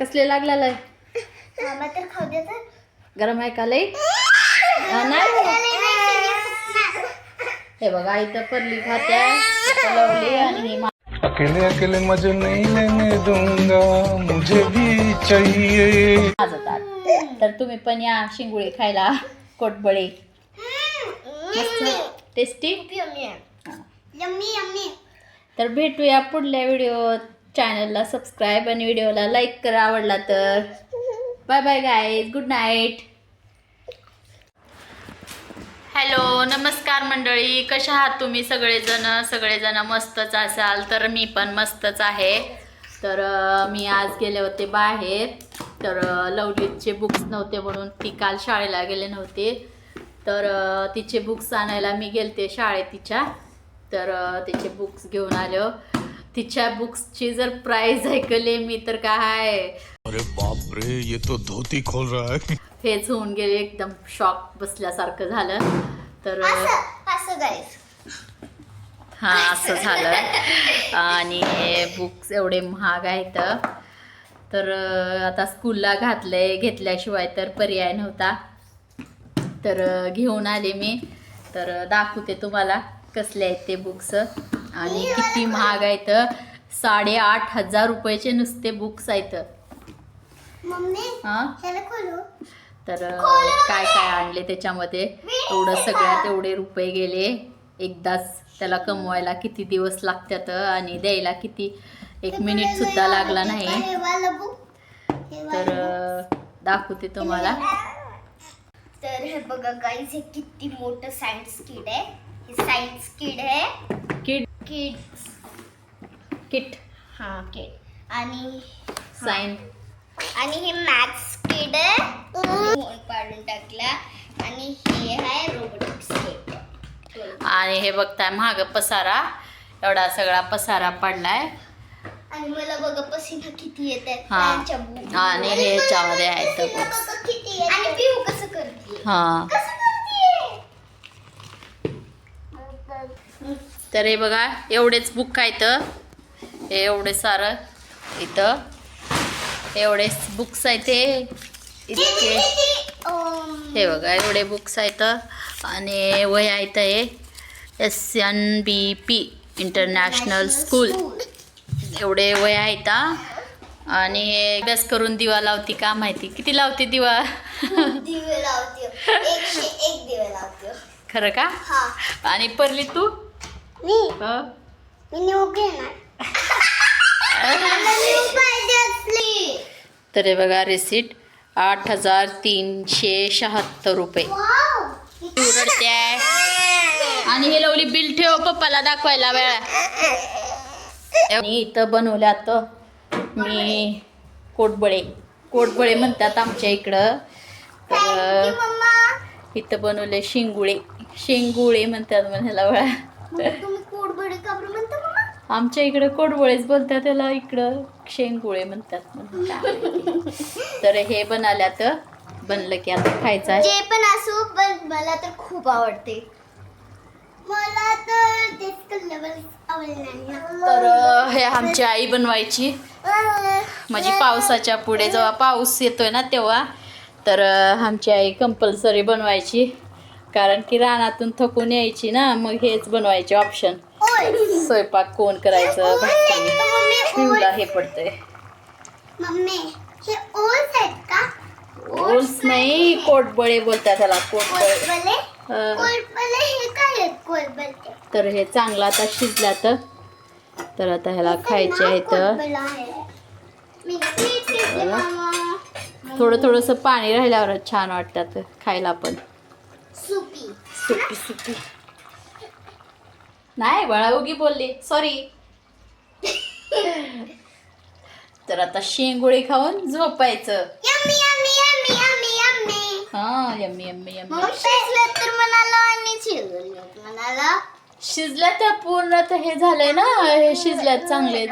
कसले लागलेलं आहे मामा तर खाऊ दे तर. गरम आहे का लई? हा, नाही. हे बघा इथं परली खात्या इथं लवली आणि ही मा- अकेले अकेले मजे नहीं लेने दूंगा. मुझे भी चाहिए. माझं ताट तर तुम्ही पण या शिंगुळे खायला कोटबळे. मस्त. टेस्टी यम्मी यम्मी तर भेटूया पुढल्या व्हिडिओ चॅनलला सबस्क्राईब आणि व्हिडिओला लाईक करा आवडला तर. Bye bye guys good night. Hello नमस्कार मंडळी. कशा आहात तुम्ही सगळेजण? सगळेजण मस्तच असाल तर मी पण मस्तच आहे. तर मी आज गेले होते बाहेर. तर अं, लवलीचे बुक्स नव्हते म्हणून ती काल शाळेला गेले नव्हते. तर तिचे बुक्स आणायला मी गेलते शाळेत तिच्या. तर तिचे बुक्स घेऊन आलो. तिच्या बुक्सची जर प्राईज ऐकले मी तर काय? अरे बाप रे ये तो धोती खोल रहा है. हेच होऊन गेले एकदम शॉक बसल्यासारखं झालं. तर असं गाईस हां असं झालं. आणि हे बुक्स एवढे महाग आहेत. तर आता स्कूलला घातले घेतल्याशिवाय तर पर्याय नव्हता. तर घेऊन आले मी. तर दाखवते तुम्हाला कसले आहेत ते बुक्स. आणि किती महाग आहेत साडेआठ हजार रुपयाचे नुसते बुक्स आहेत. हां? तर काय काय आणले त्याच्यामध्ये? एवढं सगळ्यात एवढे रुपये गेले. एकदाच त्याला कमवायला किती दिवस लागतात आणि द्यायला किती? एक मिनिट सुद्धा लागला नाही. वालं बुक तर दाखवते तुम्हाला. तर हे बघा गाईज हे किती मोठं सायन्स किड आहे. हे सायन्स किड आहे. किट. Kids kit. हा किड आणि साइन आणि हे मॅथ्स किड आहे. मोल पाडून टाकला. आणि हे आहे रोबोटिक्स किड आणि हे बघताय महाग पसारा. एवढा सगळा पसारा पडलाय. आणि मला बघा पसीना किती येत हा. बुक आणि हे ह्याच्यामध्ये किती येत आणि पिऊ कसं करते? हां कसं करते तर हे बघा एवढेच बुक आहेत. हे एवढे सारं इथं. एवढेच बुक्स आहेत इतके हे बघा एवढे बुक्स आहेत. आणि वह्या आहेत हे. S N B P international school एवढे वह्या आहेत आणि हे अभ्यास करून दिवा लावती का माहिती? किती लावते दिवा? खरं का? हा. आणि परली तू? मी हं? मी न्यू घेणार न्यू पाहिजे असली तर हे बघा रिसिट आठ हजार तीनशे शहात्तर रुपये उरडते आणि हे लवली बिल ठेव पप्पाला दाखवायला वेळा आणि इथं बनवल्यात मी कोटबळे कोटबळे म्हणतात आमच्या इकडं तर इथं बनवले शिंगुळे शेंगुळे म्हणतात म्हणायला वेळा तुम्ही कोडबडे का बरं म्हणता मम्मा आमच्या इकडं कोडबळेच बोलतात त्याला इकडं शेंगुळे म्हणतात. तर हे बनाल्यात बनलं की आता खायचं आहे. जे पण असो पण मला तर खूप आवडते. मला तर तेच कलर आवडणार तर अं, हे आमची आई बनवायची. म्हणजे पावसाच्या पुढे जेव्हा पाऊस येतोय ना तेव्हा तर अं, आमची आई कंपल्सरी बनवायची. कारण की रानातून थकून यायची ना मग हेच बनवायचे ऑप्शन स्वयंपाक कोण करायचं? शिवला हे पडतंय. मम्मी ओल्स नाही कोटबळे बोलतात त्याला कोटबळे. तर हे चांगलं आता शिजल्यात तर आता ह्याला खायचे आहे. मामा थोडं थोडंसं पाणी राहिल्यावर छान वाटतात खायला पण. सुपी. सुकी सुकी नाही बाळा उगी बोलले. सॉरी तर आता शेंगुळे खाऊन झोपायचं. Yummy yummy yummy yummy yummy. हा यम्मी यम्मी यम्मी. मग शिजलं तर म्हणाला आणि शिजलं. म्हणाला तर पूर्ण तर हे झालंय ना हे शिजल्यात चांगले.